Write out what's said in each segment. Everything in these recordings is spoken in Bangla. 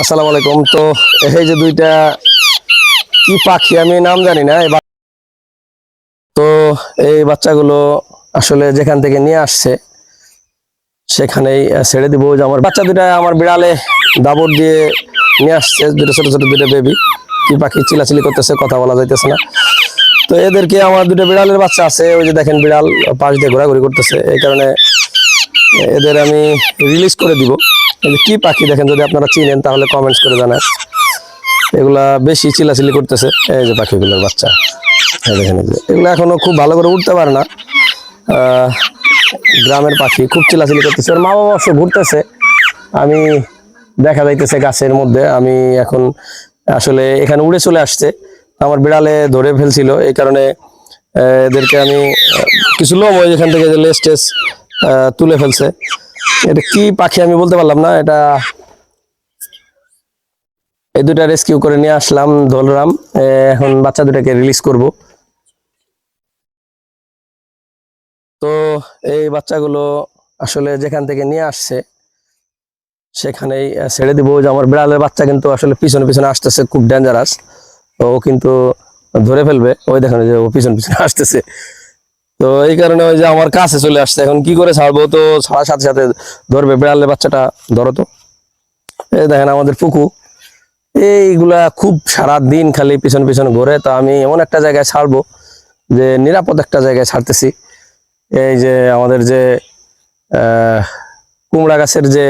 আসসালামু আলাইকুম। তো এই যে দুইটা কি পাখি আমি নাম জানি না তো এই বাচ্চাগুলো আসলে যেখান থেকে নিয়ে আসছে, সেখানেই ছেড়ে দিব। যে আমার বাচ্চা দুটা আমার বিড়ালে দাবর দিয়ে নিয়ে আসছে দুটো ছোট ছোট দুটো বেবি কি পাখি চিলাচিলি করতেছে কথা বলা যাইতেছে না। তো এদেরকে আমার দুটো বিড়ালের বাচ্চা আছে, ওই যে দেখেন বিড়াল পাশ দিয়ে ঘোরাঘুরি করতেছে। এই কারণে এদের আমি রিলিজ করে দিব। কি পাখি দেখেন যদি আপনারা চিনেন, তাহলে কমেন্টস করে জানান। এগুলা বেশি চিলাচিলি করতেছে এই যে পাখিগুলোর বাচ্চা। দেখেন এগুলো এখনও খুব ভালো করে উঠতে পারে না। গ্রামের পাখি খুব চিলাচিলি করতেছে। ওর মা বাবা অবশ্য ঘুরতেছে। আমি দেখা যাইতেছে গাছের মধ্যে। আমি এখন আসলে এখানে উড়ে চলে আসছে। আমার বিড়ালে ধরে ফেলছিল। এই কারণে এদেরকে আমি কিছু লোম ওই এখান থেকে লেস টেস তুলে ফেলছে। এটা কি পাখি আমি বলতে পারলাম না, এটা এই দুটা রেস্কিউ করে নিয়ে আসলাম ধরলাম এখন বাচ্চা দুটাকে রিলিজ করব। তো এই বাচ্চাগুলো আসলে যেখান থেকে নিয়ে আসছে, সেখানেই ছেড়ে দিব। যে আমার বিড়ালের বাচ্চা কিন্তু আসলে পিছনে পিছনে আসতেছে, খুব ডেঞ্জারাস ও কিন্তু ধরে ফেলবে। ওই দেখেন যে ও পিছনে পিছনে আসতেছে। তো এই কারণে ওই যে আমার কাছে চলে আসছে। এখন কি করে ছাড়বো? তো ছাড়ার সাথে সাথে ধরবে বিড়ালের বাচ্চাটা, ধরো তো। এই দেখেন আমাদের পুকু। এইগুলা খুব সারা দিন খালি পিছন পিছন ঘুরে। তো আমি এমন একটা জায়গায় ছাড়বো যে নিরাপদ একটা জায়গায় ছাড়তেছি। এই যে আমাদের যে কুমড়া গাছের যে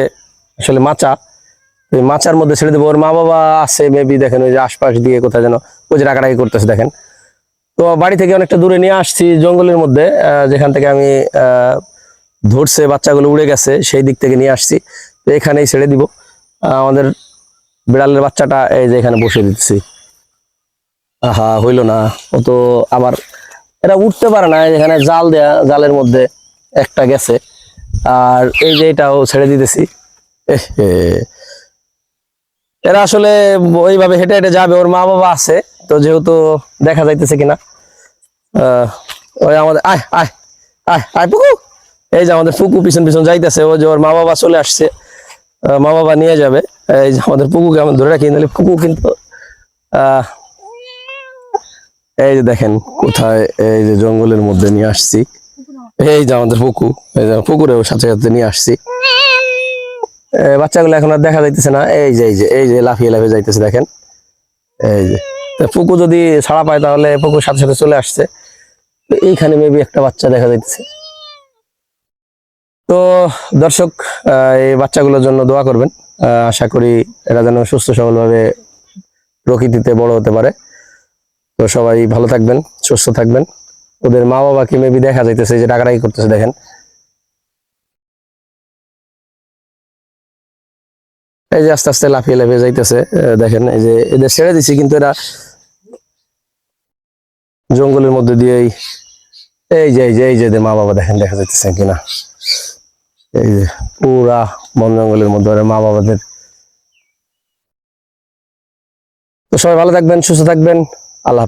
আসলে মাচা, এই মাচার মধ্যে ছেড়ে দেবো। ওর মা বাবা আছে মেবি দেখেন, ওই যে আশপাশ দিয়ে কোথায় যেন, ওই যে রাগারাগি করতেছে, দেখেন। তো বাড়ি থেকে অনেকটা দূরে নিয়ে আসছি জঙ্গলের মধ্যে যেখান থেকে আমি ধরছে বাচ্চাগুলো উড়ে গেছে, সেই দিক থেকে নিয়ে আসছি। তো এখানেই ছেড়ে দিব। আমাদের বিড়ালের বাচ্চাটা এই যে এখানে বসে দিচ্ছি আহা, হইল না। ও তো আবার এরা উঠতে পারে না। এখানে জাল দেয়া, জালের মধ্যে একটা গেছে। আর এই যে এটাও ছেড়ে দিতেছি। এরা আসলে ওইভাবে হেঁটে হেঁটে যাবে। ওর মা বাবা আছে। তো যেহেতু দেখা যাইতেছে কিনা ওই আমাদের, আয় আয় আয় আয়, পুকু। এই যে আমাদের পুকু পিছন পিছন যাইতেছে, ও যে ওর মা বাবা চলে আসছে মা বাবা নিয়ে যাবে। এই যে আমাদের পুকুকে আমি ধরে রাখি, নাহলে পুকু কিন্তু এই যে দেখেন কোথায় এই যে জঙ্গলের মধ্যে নিয়ে আসছি। এই যে আমাদের পুকু এই যে পুকুরেও সাথে সাথে নিয়ে আসছি। বাচ্চাগুলো এখন আর দেখা যাইতেছে না। এই যে এই যে এই যে লাফিয়ে লাফিয়ে যাইতেছে, দেখেন। এই যে পুকু যদি ছাড়া পায় তাহলে পুকুর সাথে সাথে চলে আসছে। এইখানে মেবি একটা বাচ্চা দেখা যাচ্ছে তো দর্শক এই বাচ্চাগুলোর জন্য দোয়া করবেন। আশা করি এরা যেন সুস্থ সবলভাবে প্রকৃতিতে বড় হতে পারে। তো সবাই ভালো থাকবেন, সুস্থ থাকবেন। ওদের মা বাবাকে মেবি দেখা যাইতেছে যে ডাকাডাকি করতেছে, দেখেন। এই যে আস্তে আস্তে লাফিয়ে লাফিয়ে যাইতেছে দেখেন, এই যে এদের ছেড়ে দিছি, কিন্তু এরা জঙ্গলের মধ্যে দিয়েই এই যে এই যে এই যে মা বাবা দেখেন, দেখা যাচ্ছে কিনা এই যে পুরা বন জঙ্গলের মধ্যে মা বাবাদের তো সবাই ভালো থাকবেন, সুস্থ থাকবেন, আল্লাহ।